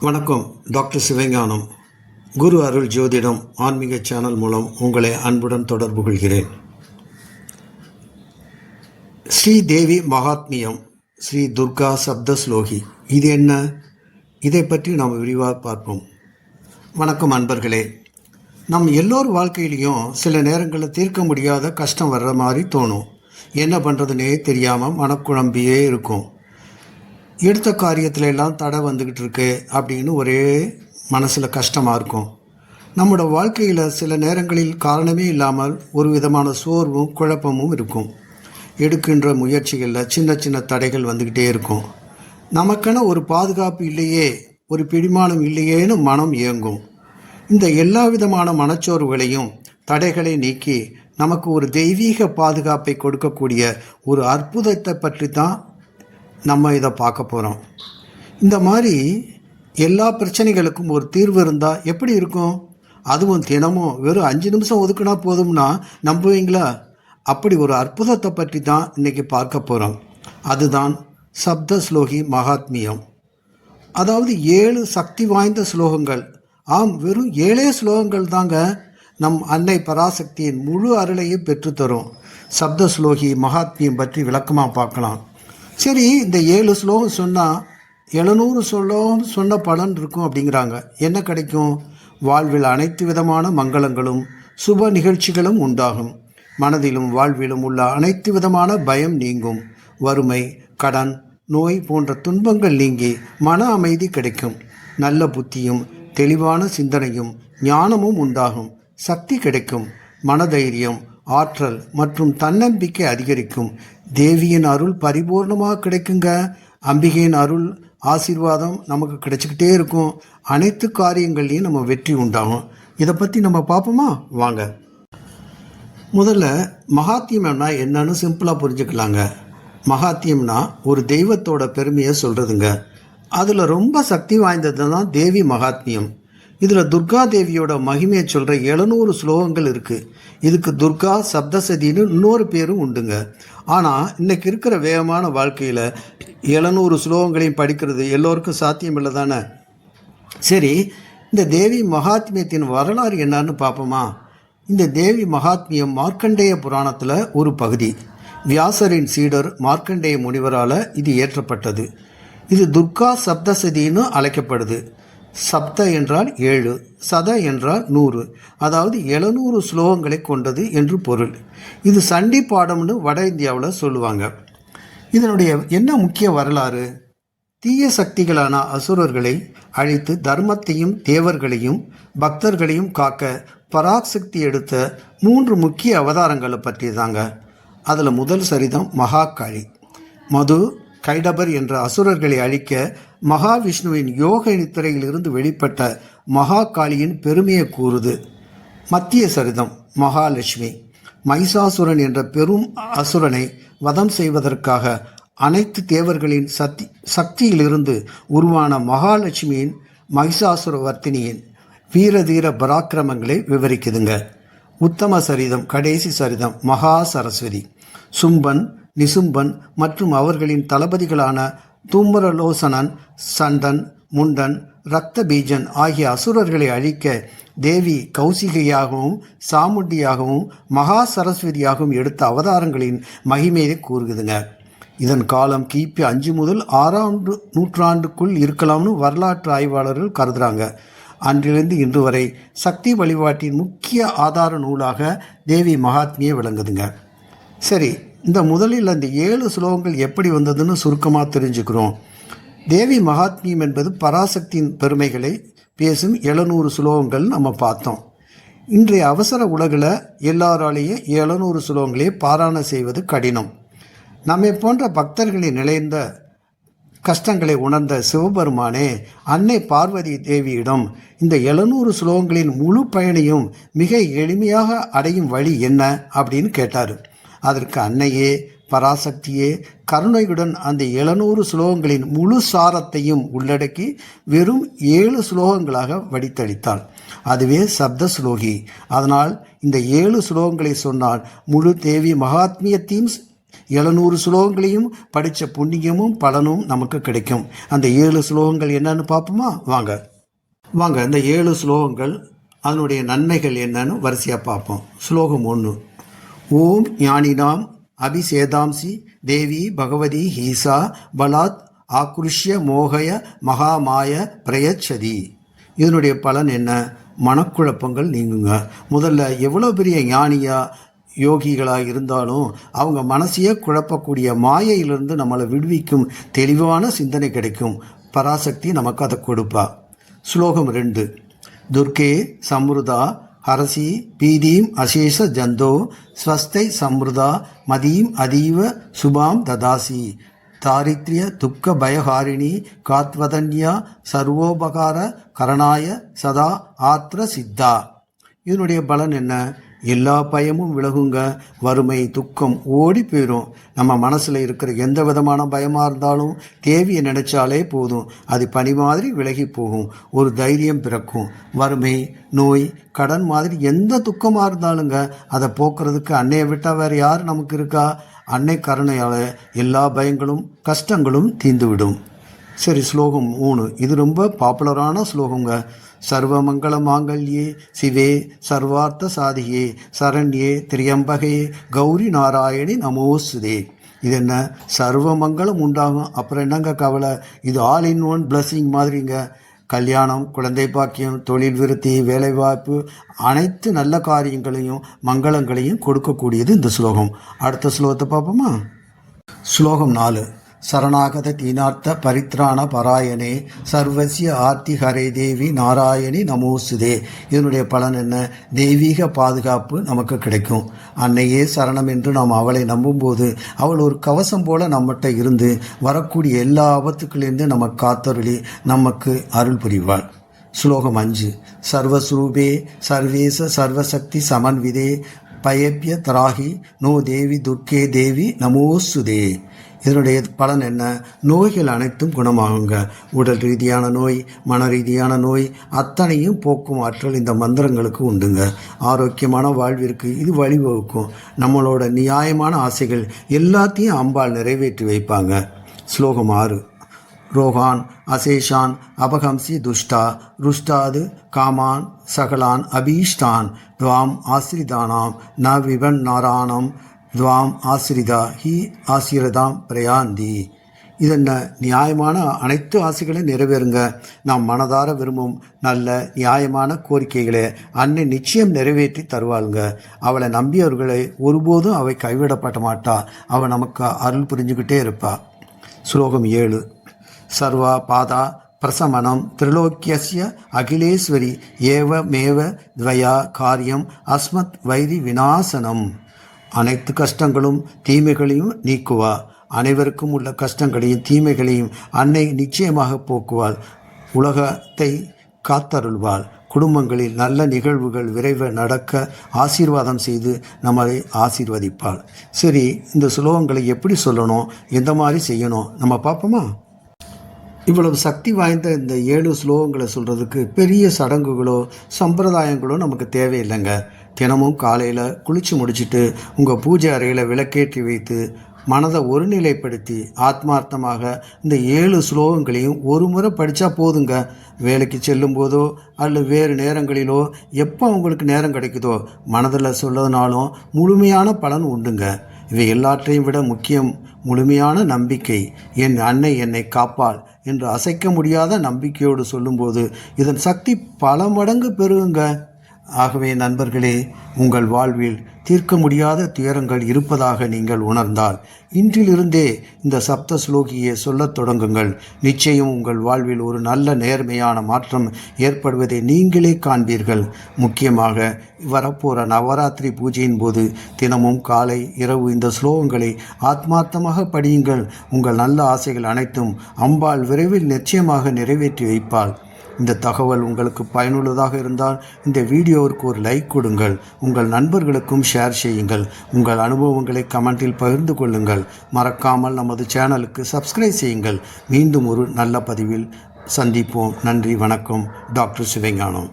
வணக்கம் டாக்டர் சிவஞானம். குரு அருள் ஜோதிடம் ஆன்மீக சேனல் மூலம் உங்களை அன்புடன் தொடர்பு கொள்கிறேன். ஸ்ரீ தேவி மகாத்மியம் ஸ்ரீ துர்கா சப்த ஸ்லோகி. இது என்ன? இதை பற்றி நாம் விரிவாக பார்ப்போம். வணக்கம் அன்பர்களே. நம் எல்லோர் வாழ்க்கையிலையும் சில நேரங்களில் தீர்க்க முடியாத கஷ்டம் வர்ற மாதிரி தோணும். என்ன பண்ணுறதுனே தெரியாமல் மனக்குழம்பியே இருக்கும். எடுத்த காரியத்தில் எல்லாம் தடை வந்துக்கிட்டு இருக்கு அப்படின்னு ஒரே மனசில் கஷ்டமாக இருக்கும். நம்மளோட வாழ்க்கையில் சில நேரங்களில் காரணமே இல்லாமல் ஒரு விதமான சோர்வும் குழப்பமும் இருக்கும். எடுக்கின்ற முயற்சிகளில் சின்ன சின்ன தடைகள் வந்துக்கிட்டே இருக்கும். நமக்கென ஒரு பாதுகாப்பு இல்லையே ஒரு பிடிமானம் இல்லையேன்னு மனம் இயங்கும். இந்த எல்லா விதமான மனச்சோர்வுகளையும் தடைகளை நீக்கி நமக்கு ஒரு தெய்வீக பாதுகாப்பை கொடுக்கக்கூடிய ஒரு அற்புதத்தை பற்றி தான் நம்ம இதை பார்க்க போகிறோம் இந்த மாதிரி எல்லா பிரச்சனைகளுக்கும் ஒரு தீர்வு இருந்தால் எப்படி இருக்கும்? அதுவும் தினமும் வெறும் அஞ்சு நிமிஷம் ஒதுக்குனா போதும்னா நம்புவீங்களா? அப்படி ஒரு அற்புதத்தை பற்றி தான் இன்றைக்கி பார்க்க போகிறோம் அதுதான் சப்த ஸ்லோகி மகாத்மியம். அதாவது ஏழு சக்தி வாய்ந்த ஸ்லோகங்கள். ஆம் வெறும் ஏழே ஸ்லோகங்கள் தாங்க நம் அன்னை பராசக்தியின் முழு அருளையும் பெற்றுத்தரும். சப்த ஸ்லோகி மகாத்மியம் பற்றி விளக்கமாக பார்க்கலாம். சரி இந்த ஏழு ஸ்லோகம் சொன்னால் எழுநூறு ஸ்லோகம் சொன்ன பலன் இருக்கும் அப்படிங்கிறாங்க. என்ன கிடைக்கும்? வாழ்வில் அனைத்து விதமான மங்களங்களும் சுப நிகழ்ச்சிகளும் உண்டாகும். மனதிலும் வாழ்விலும் உள்ள அனைத்து விதமான பயம் நீங்கும். வறுமை கடன் நோய் போன்ற துன்பங்கள் நீங்கி மன அமைதி கிடைக்கும். நல்ல புத்தியும் தெளிவான சிந்தனையும் ஞானமும் உண்டாகும். சக்தி கிடைக்கும். மனதைரியம் ஆற்றல் மற்றும் தன்னம்பிக்கை அதிகரிக்கும். தேவியின் அருள் பரிபூர்ணமாக கிடைக்குங்க. அம்பிகையின் அருள் ஆசீர்வாதம் நமக்கு கிடைச்சிக்கிட்டே இருக்கும். அனைத்து காரியங்கள்லையும் நம்ம வெற்றி உண்டாகும். இதை பற்றி நம்ம பார்ப்போமா? வாங்க. முதல்ல மகாத்தியம்னா என்னன்னு சிம்பிளாக புரிஞ்சுக்கலாங்க. மகாத்தியம்னா ஒரு தெய்வத்தோட பெருமையை சொல்கிறதுங்க அதில் ரொம்ப சக்தி வாய்ந்தது தான் தேவி மகாத்மியம். இதில் துர்கா தேவியோட மகிமையை சொல்கிற எழுநூறு ஸ்லோகங்கள் இருக்குது இதுக்கு துர்கா சப்தசதின்னு இன்னொரு பேரும் உண்டுங்க. ஆனால் இன்றைக்கி இருக்கிற வேகமான வாழ்க்கையில் எழுநூறு ஸ்லோகங்களையும் படிக்கிறது எல்லோருக்கும் சாத்தியம் இல்லை தானே? சரி இந்த தேவி மகாத்மியத்தின் வரலாறு என்னன்னு பார்ப்போமா இந்த தேவி மகாத்மியம் மார்க்கண்டேய புராணத்தில் ஒரு பகுதி. வியாசரின் சீடர் மார்க்கண்டேய முனிவரால் இது ஏற்றப்பட்டது இது துர்கா சப்தசதின்னு அழைக்கப்படுது. சப்த என்றால் ஏழு சத என்றால் நூறு. அதாவது எழுநூறு ஸ்லோகங்களை கொண்டது என்று பொருள். இது சண்டி பாடம்னு வட இந்தியாவில் சொல்லுவாங்க. இதனுடைய என்ன முக்கிய வரலாறு? தீய சக்திகளான அசுரர்களை அழித்து தர்மத்தையும் தேவர்களையும் பக்தர்களையும் காக்க பராக் சக்தி எடுத்த மூன்று முக்கிய அவதாரங்களை பற்றி தாங்க அதில் முதல் சரிதம் மகாகாளி. மது கைடபர் என்ற அசுரர்களை அழிக்க மகாவிஷ்ணுவின் யோக நித்திரையிலிருந்து வெளிப்பட்ட மகாகாளியின் பெருமையை கூறுது. மத்திய சரிதம் மகாலட்சுமி. மைசாசுரன் என்ற பெரும் அசுரனை வதம் செய்வதற்காக அனைத்து தேவர்களின் சக்தி சக்தியிலிருந்து உருவான மகாலட்சுமியின் மகிஷாசுர வர்த்தினியின் வீரதீர பராக்கிரமங்களை விவரிக்குதுங்க. உத்தம சரிதம் கடைசி சரிதம் மகா சரஸ்வதி. சும்பன் நிசும்பன் மற்றும் அவர்களின் தளபதிகளான தூமரலோசனன் சண்டன் முண்டன் ரத்த பீஜன் ஆகிய அசுரர்களை அழிக்க தேவி கௌசிகையாகவும் சாமுண்டியாகவும் மகா சரஸ்வதியாகவும் எடுத்த அவதாரங்களின் மகிமையை கூறுகுதுங்க இதன் காலம் கிபி அஞ்சு முதல் ஆறாம் நூற்றாண்டுக்குள் இருக்கலாம்னு வரலாற்று ஆய்வாளர்கள் கருதுகிறாங்க அன்றிலிருந்து இன்று வரை சக்தி வழிபாட்டின் முக்கிய ஆதார நூலாக தேவி மகாத்மியை விளங்குதுங்க. சரி இந்த முதலில் அந்த ஏழு ஸ்லோகங்கள் எப்படி வந்ததுன்னு சுருக்கமாக தெரிஞ்சுக்கிறோம். தேவி மகாத்மியம் என்பது பராசக்தியின் பெருமைகளை பேசும் எழுநூறு ஸ்லோகங்கள் நம்ம பார்த்தோம். இன்றைய அவசர உலகில் எல்லாராலேயும் எழுநூறு ஸ்லோகங்களே பாராயணம் செய்வது கடினம். நம்மை போன்ற பக்தர்களை நிலைந்த கஷ்டங்களை உணர்ந்த சிவபெருமானே அன்னை பார்வதி தேவியிடம் இந்த எழுநூறு ஸ்லோகங்களின் முழு பயனையும் மிக எளிமையாக அடையும் வழி என்ன? அப்படின்னு கேட்டார். அதற்கு அன்னையே பராசக்தியே கருணையுடன் அந்த எழுநூறு ஸ்லோகங்களின் முழு சாரத்தையும் உள்ளடக்கி வெறும் ஏழு ஸ்லோகங்களாக வடித்தளித்தாள். அதுவே சப்த ஸ்லோகி அதனால் இந்த ஏழு ஸ்லோகங்களை சொன்னால் முழு தேவி மகாத்மியத்தையும் எழுநூறு ஸ்லோகங்களையும் படித்த புண்ணியமும் பலனும் நமக்கு கிடைக்கும். அந்த ஏழு ஸ்லோகங்கள் என்னன்னு பார்ப்போமா? வாங்க. வாங்க இந்த ஏழு ஸ்லோகங்கள் அதனுடைய நன்மைகள் என்னன்னு வரிசையாக பார்ப்போம். ஸ்லோகம் ஒன்று. ஓம் ஞானினாம் அபிசேதாம்சி தேவி பகவதி ஹீசா பலாத் ஆக்ருஷ்ய மோகய மகாமாய பிரயச்சதி. இதனுடைய பலன் என்ன? மனக்குழப்பங்கள் நீங்குங்க. முதல்ல எவ்வளோ பெரிய ஞானியா யோகிகளாக இருந்தாலும் அவங்க மனசையே குழப்பக்கூடிய மாயையிலிருந்து நம்மளை விடுவிக்கும் தெளிவான சிந்தனை கிடைக்கும். பராசக்தி நமக்கு அதை கொடுப்பா. ஸ்லோகம் ரெண்டு. துர்கே சம்ருதா ஹரசி பீதீம் அசேஷ ஜந்தோ ஸ்வஸ்தை சம்ருதா மதீம் அதீவ சுபாம் ததாசி. தாரித்ரிய துக்க பயஹாரிணி காத்வதன்யா சர்வோபகார கரணாய சதா ஆத்ர சித்தா. இதனுடைய பலன் என்ன? எல்லா பயமும் விலகுங்க. வறுமை துக்கம் ஓடி போயிடும் நம்ம மனசில் இருக்கிற எந்த விதமான பயமாக இருந்தாலும் தேவியை நினைச்சாலே போதும். அது பனி மாதிரி விலகி போகும். ஒரு தைரியம் பிறக்கும். வறுமை நோய் கடன் மாதிரி எந்த துக்கமாக இருந்தாலுங்க அதை போக்குறதுக்கு அன்னையை விட்டால் வேறு யார் நமக்கு இருக்கா? அன்னை கருணையால் எல்லா பயங்களும் கஷ்டங்களும் தீந்துவிடும். சரி ஸ்லோகம் மூணு. இது ரொம்ப பாப்புலரான ஸ்லோகங்க. சர்வமங்களமாங்கல்யே சிவே சர்வார்த்த சாதியே சரண்யே திரியம்பகே கௌரி நாராயணி நமோசுதே இது என்ன சர்வமங்கலம் உண்டாகும். அப்புறம் என்னங்க கவலை? இது ஆல் இன் ஒன் பிளஸ்ஸிங் மாதிரிங்க. கல்யாணம் குழந்தை பாக்கியம் தொழில் விருத்தி வேலைவாய்ப்பு அனைத்து நல்ல காரியங்களையும் மங்களங்களையும் கொடுக்கக்கூடியது இந்த ஸ்லோகம். அடுத்த ஸ்லோகத்தை பார்ப்போமா? ஸ்லோகம் நாலு. சரணாகத தீனார்த்த பரித்ராண பராயணே. சர்வசிய ஆர்த்தி ஹரே தேவி நாராயணி நமோசுதே. இதனுடைய பலன் என்ன? தெய்வீக பாதுகாப்பு நமக்கு கிடைக்கும். அன்னையே சரணம் என்று நாம் அவளை நம்பும்போது அவள் ஒரு கவசம் போல நம்மகிட்ட இருந்து வரக்கூடிய எல்லா ஆபத்துக்களிலிருந்து நம்ம காத்தருளி நமக்கு அருள் புரிவாள். ஸ்லோகம் அஞ்சு. சர்வஸ்வரூபே சர்வேச சர்வசக்தி சமன்விதே. பயப்பிய தராகி நோ தேவி துர்க்கே தேவி நமோசுதே. இதனுடைய பலன் என்ன? நோய்கள் அனைத்தும் குணமாகுங்க. உடல் ரீதியான நோய் மன ரீதியான நோய் அத்தனையும் போக்கும் ஆற்றல் இந்த மந்திரங்களுக்கு உண்டுங்க. ஆரோக்கியமான வாழ்விற்கு இது வழிவகுக்கும். நம்மளோட நியாயமான ஆசைகள் எல்லாத்தையும் அம்பாள் நிறைவேற்றி வைப்பாங்க. ஸ்லோகம் ஆறு. ரோகான் அசேஷான் அபகம்சி துஷ்டா. ருஷ்டாது காமான் சகலான் அபீஷ்டான். துவாம் ஆசிரிதானாம் ந விபன் நாராணம். துவாம் ஆசிரிதா ஹி ஆசிரதாம் பிரயாந்தி. இதென்ன நியாயமான அனைத்து ஆசைகளையும் நிறைவேறுங்க. நாம் மனதார விரும்பும் நல்ல நியாயமான கோரிக்கைகளை அன்னை நிச்சயம் நிறைவேற்றி தருவாளுங்க. அவளை நம்பியவர்களை ஒருபோதும் அவை கைவிடப்பட மாட்டா. அவள் நமக்கு அருள் புரிஞ்சுக்கிட்டே இருப்பா. ஸ்லோகம் ஏழு. சர்வா பாதா பிரசமனம் திரிலோக்கியசிய அகிலேஸ்வரி ஏவ மேவ துவயா காரியம் அஸ்மத் வைரி விநாசனம். அனைத்து கஷ்டங்களும் தீமைகளையும் நீக்குவா. அனைவருக்கும் உள்ள கஷ்டங்களையும் தீமைகளையும் அன்னை நிச்சயமாக போக்குவாள். உலகத்தை காத்தருள்வாள். குடும்பங்களில் நல்ல நிகழ்வுகள் விரைவில் நடக்க ஆசீர்வாதம் செய்து நம்மளை ஆசீர்வதிப்பாள். சரி இந்த சுலோகங்களை எப்படி சொல்லணும்? எந்த மாதிரி செய்யணும்? நம்ம பார்ப்போமா? இவ்வளவு சக்தி வாய்ந்த இந்த ஏழு ஸ்லோகங்களை சொல்கிறதுக்கு பெரிய சடங்குகளோ சம்பிரதாயங்களோ நமக்கு தேவையில்லைங்க. தினமும் காலையில் குளித்து முடிச்சுட்டு உங்கள் பூஜை அறையில் விளக்கேற்றி வைத்து மனதை ஒருநிலைப்படுத்தி ஆத்மார்த்தமாக இந்த ஏழு ஸ்லோகங்களையும் ஒரு முறை படித்தா போதுங்க. வேலைக்கு செல்லும் போதோ அல்லது வேறு நேரங்களிலோ எப்போ உங்களுக்கு நேரம் கிடைக்குதோ மனதில் சொல்லதுனாலும் முழுமையான பலன் உண்டுங்க. இவை எல்லாற்றையும் விட முக்கியம் முழுமையான நம்பிக்கை. என் அன்னை என்னை காப்பாள் என்று அசைக்க முடியாத நம்பிக்கையோடு சொல்லும்போது இதன் சக்தி பல மடங்கு பெருகுங்க. ஆகவே நண்பர்களே உங்கள் வாழ்வில் தீர்க்க முடியாத துயரங்கள் இருப்பதாக நீங்கள் உணர்ந்தால் இன்றிலிருந்தே இந்த சப்த ஸ்லோகியை சொல்லத் தொடங்குங்கள். நிச்சயம் உங்கள் வாழ்வில் ஒரு நல்ல நேர்மையான மாற்றம் ஏற்படுவதை நீங்களே காண்பீர்கள். முக்கியமாக வரப்போகிற நவராத்திரி பூஜையின் போது தினமும் காலை இரவு இந்த ஸ்லோகங்களை ஆத்மார்த்தமாக படியுங்கள். உங்கள் நல்ல ஆசைகள் அனைத்தும் அம்பாள் விரைவில் நிச்சயமாக நிறைவேற்றி வைப்பாள். இந்த தகவல் உங்களுக்கு பயனுள்ளதாக இருந்தால் இந்த வீடியோவிற்கு ஒரு லைக் கொடுங்கள். உங்கள் நண்பர்களுக்கும் ஷேர் செய்யுங்கள். உங்கள் அனுபவங்களை கமெண்டில் பகிர்ந்து கொள்ளுங்கள். மறக்காமல் நமது சேனலுக்கு சப்ஸ்கிரைப் செய்யுங்கள். மீண்டும் ஒரு நல்ல பதிவில் சந்திப்போம். நன்றி வணக்கம். டாக்டர் சிவஞானம்.